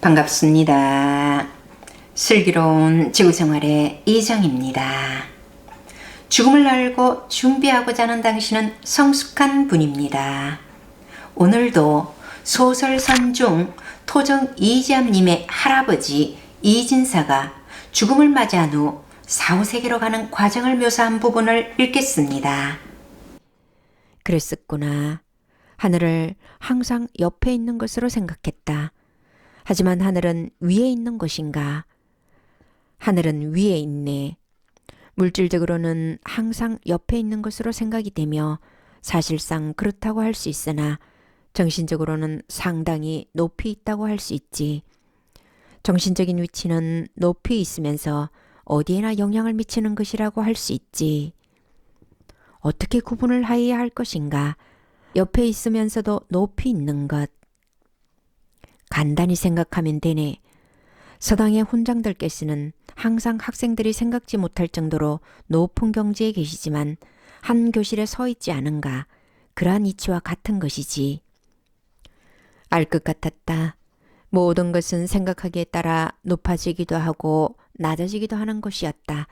반갑습니다. 슬기로운 지구생활의 이정입니다. 죽음을 알고 준비하고자 하는 당신은 성숙한 분입니다. 오늘도 소설선 중 토정 이지암님의 할아버지 이진사가 죽음을 맞이한 후 사후세계로 가는 과정을 묘사한 부분을 읽겠습니다. 그랬었구나. 하늘을 항상 옆에 있는 것으로 생각했다. 하지만 하늘은 위에 있는 것인가? 하늘은 위에 있네. 물질적으로는 항상 옆에 있는 것으로 생각이 되며 사실상 그렇다고 할 수 있으나 정신적으로는 상당히 높이 있다고 할 수 있지. 정신적인 위치는 높이 있으면서 어디에나 영향을 미치는 것이라고 할 수 있지. 어떻게 구분을 하여야 할 것인가? 옆에 있으면서도 높이 있는 것. 간단히 생각하면 되네. 서당의 훈장들께서는 항상 학생들이 생각지 못할 정도로 높은 경지에 계시지만 한 교실에 서 있지 않은가. 그러한 이치와 같은 것이지. 알 것 같았다. 모든 것은 생각하기에 따라 높아지기도 하고 낮아지기도 하는 것이었다.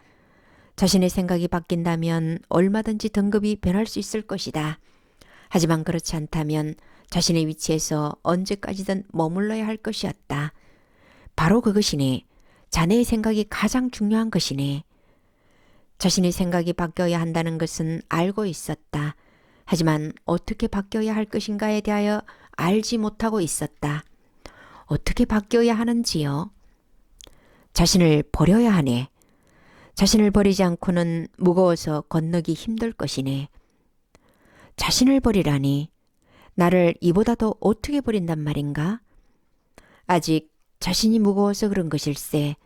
자신의 생각이 바뀐다면 얼마든지 등급이 변할 수 있을 것이다. 하지만 그렇지 않다면 자신의 위치에서 언제까지든 머물러야 할 것이었다. 바로 그것이네. 자네의 생각이 가장 중요한 것이네. 자신의 생각이 바뀌어야 한다는 것은 알고 있었다. 하지만 어떻게 바뀌어야 할 것인가에 대하여 알지 못하고 있었다. 어떻게 바뀌어야 하는지요? 자신을 버려야 하네. 자신을 버리지 않고는 무거워서 건너기 힘들 것이네. 자신을 버리라니. 나를 이보다 더 어떻게 버린단 말인가? 아직 자신이 무거워서 그런 것일세.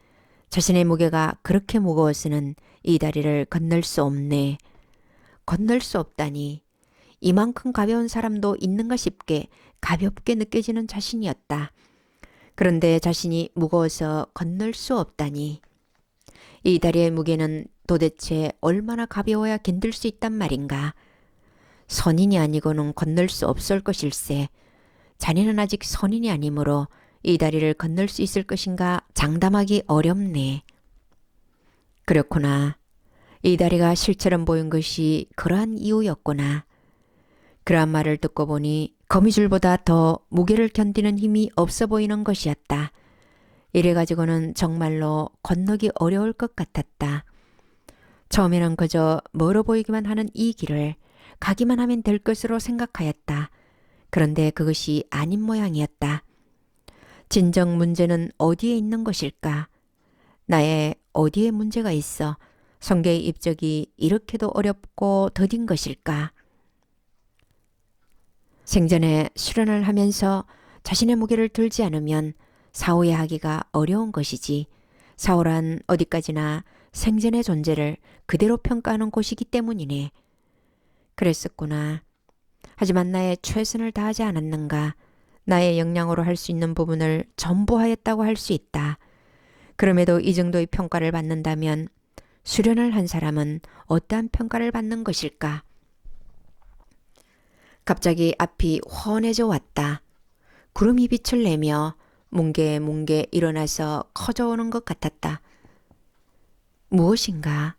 자신의 무게가 그렇게 무거워서는 이 다리를 건널 수 없네. 건널 수 없다니. 이만큼 가벼운 사람도 있는가 싶게 가볍게 느껴지는 자신이었다. 그런데 자신이 무거워서 건널 수 없다니. 이 다리의 무게는 도대체 얼마나 가벼워야 견딜 수 있단 말인가. 선인이 아니고는 건널 수 없을 것일세. 자네는 아직 선인이 아니므로 이 다리를 건널 수 있을 것인가 장담하기 어렵네. 그렇구나. 이 다리가 실처럼 보인 것이 그러한 이유였구나. 그러한 말을 듣고 보니 거미줄보다 더 무게를 견디는 힘이 없어 보이는 것이었다. 이래가지고는 정말로 건너기 어려울 것 같았다. 처음에는 그저 멀어 보이기만 하는 이 길을 가기만 하면 될 것으로 생각하였다. 그런데 그것이 아닌 모양이었다. 진정 문제는 어디에 있는 것일까? 나의 어디에 문제가 있어 성계의 입적이 이렇게도 어렵고 더딘 것일까? 생전에 수련을 하면서 자신의 무게를 들지 않으면 사후에 하기가 어려운 것이지. 사후란 어디까지나 생전의 존재를 그대로 평가하는 곳이기 때문이네. 그랬었구나. 하지만 나의 최선을 다하지 않았는가. 나의 역량으로 할 수 있는 부분을 전부 하였다고 할 수 있다. 그럼에도 이 정도의 평가를 받는다면 수련을 한 사람은 어떠한 평가를 받는 것일까? 갑자기 앞이 훤해져 왔다. 구름이 빛을 내며 뭉게뭉게 일어나서 커져오는 것 같았다. 무엇인가?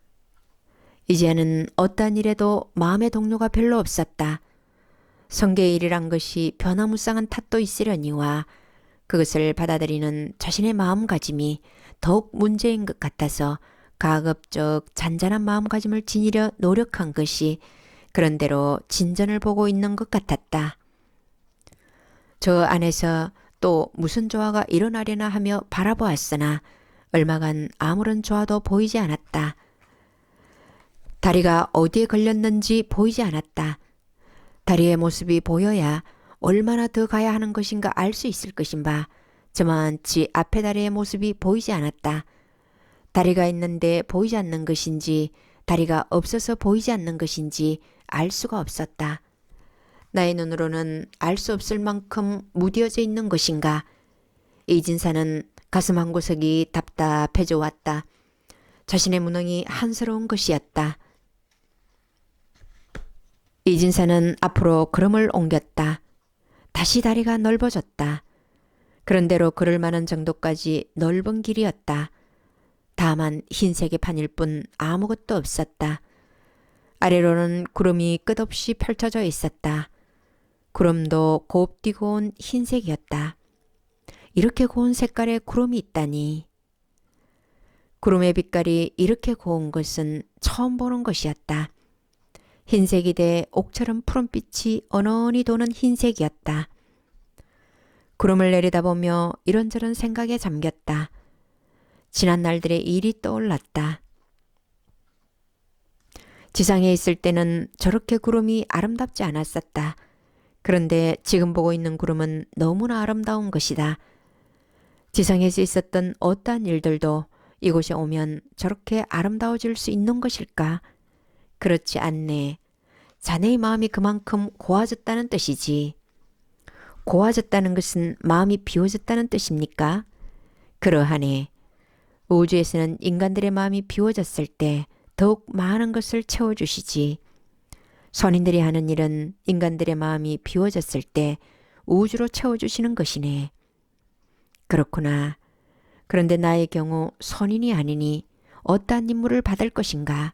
이제는 어떠한 일에도 마음의 동료가 별로 없었다. 성계의 일이란 것이 변화무쌍한 탓도 있으려니와 그것을 받아들이는 자신의 마음가짐이 더욱 문제인 것 같아서 가급적 잔잔한 마음가짐을 지니려 노력한 것이 그런대로 진전을 보고 있는 것 같았다. 저 안에서 또 무슨 조화가 일어나려나 하며 바라보았으나 얼마간 아무런 조화도 보이지 않았다. 다리가 어디에 걸렸는지 보이지 않았다. 다리의 모습이 보여야 얼마나 더 가야 하는 것인가 알 수 있을 것인가. 저만치 앞에 다리의 모습이 보이지 않았다. 다리가 있는데 보이지 않는 것인지 다리가 없어서 보이지 않는 것인지 알 수가 없었다. 나의 눈으로는 알 수 없을 만큼 무뎌져 있는 것인가. 이진사는 가슴 한 구석이 답답해져 왔다. 자신의 무능이 한스러운 것이었다. 이진사는 앞으로 걸음을 옮겼다. 다시 다리가 넓어졌다. 그런대로 걸을 만한 정도까지 넓은 길이었다. 다만 흰색의 판일 뿐 아무것도 없었다. 아래로는 구름이 끝없이 펼쳐져 있었다. 구름도 곱디 고운 흰색이었다. 이렇게 고운 색깔의 구름이 있다니. 구름의 빛깔이 이렇게 고운 것은 처음 보는 것이었다. 흰색이 돼 옥처럼 푸른빛이 어너니 도는 흰색이었다. 구름을 내려다보며 이런저런 생각에 잠겼다. 지난 날들의 일이 떠올랐다. 지상에 있을 때는 저렇게 구름이 아름답지 않았었다. 그런데 지금 보고 있는 구름은 너무나 아름다운 것이다. 지상에서 있었던 어떠한 일들도 이곳에 오면 저렇게 아름다워질 수 있는 것일까? 그렇지 않네. 자네의 마음이 그만큼 고와졌다는 뜻이지. 고와졌다는 것은 마음이 비워졌다는 뜻입니까? 그러하네. 우주에서는 인간들의 마음이 비워졌을 때 더욱 많은 것을 채워주시지. 선인들이 하는 일은 인간들의 마음이 비워졌을 때 우주로 채워주시는 것이네. 그렇구나. 그런데 나의 경우 선인이 아니니 어떠한 임무를 받을 것인가?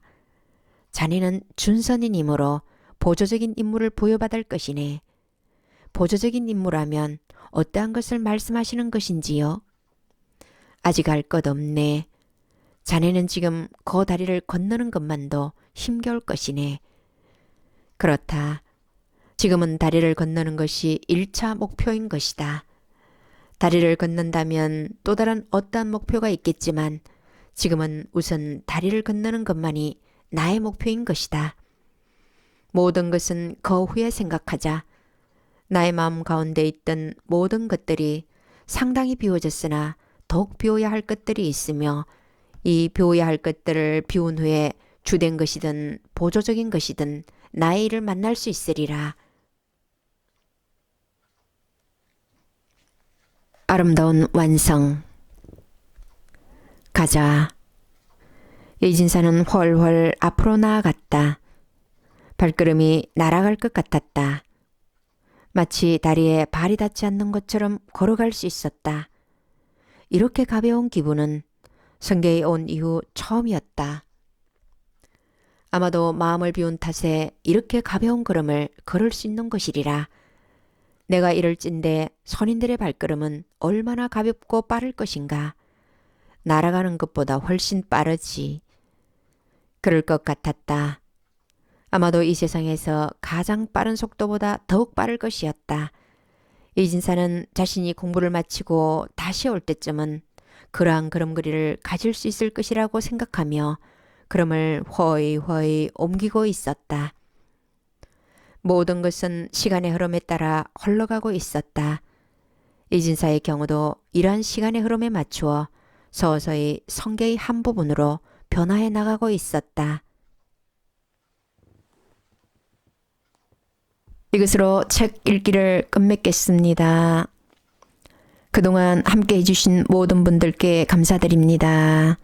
자네는 준선인이므로 보조적인 임무를 부여받을 것이네. 보조적인 임무라면 어떠한 것을 말씀하시는 것인지요? 아직 알 것 없네. 자네는 지금 그 다리를 건너는 것만도 힘겨울 것이네. 그렇다. 지금은 다리를 건너는 것이 1차 목표인 것이다. 다리를 건넌다면 또 다른 어떠한 목표가 있겠지만 지금은 우선 다리를 건너는 것만이 나의 목표인 것이다. 모든 것은 그 후에 생각하자. 나의 마음 가운데 있던 모든 것들이 상당히 비워졌으나 더욱 비워야 할 것들이 있으며 이 비워야 할 것들을 비운 후에 주된 것이든 보조적인 것이든 나의 일을 만날 수 있으리라. 아름다운 완성. 가자. 이진사는 훨훨 앞으로 나아갔다. 발걸음이 날아갈 것 같았다. 마치 다리에 발이 닿지 않는 것처럼 걸어갈 수 있었다. 이렇게 가벼운 기분은 성계에 온 이후 처음이었다. 아마도 마음을 비운 탓에 이렇게 가벼운 걸음을 걸을 수 있는 것이리라. 내가 이럴진데 선인들의 발걸음은 얼마나 가볍고 빠를 것인가. 날아가는 것보다 훨씬 빠르지. 그럴 것 같았다. 아마도 이 세상에서 가장 빠른 속도보다 더욱 빠를 것이었다. 이진사는 자신이 공부를 마치고 다시 올 때쯤은 그러한 걸음걸이를 가질 수 있을 것이라고 생각하며 걸음을 허이허이 옮기고 있었다. 모든 것은 시간의 흐름에 따라 흘러가고 있었다. 이진사의 경우도 이러한 시간의 흐름에 맞추어 서서히 성계의 한 부분으로 변화해 나가고 있었다. 이것으로 책 읽기를 끝맺겠습니다. 그동안 함께 해주신 모든 분들께 감사드립니다.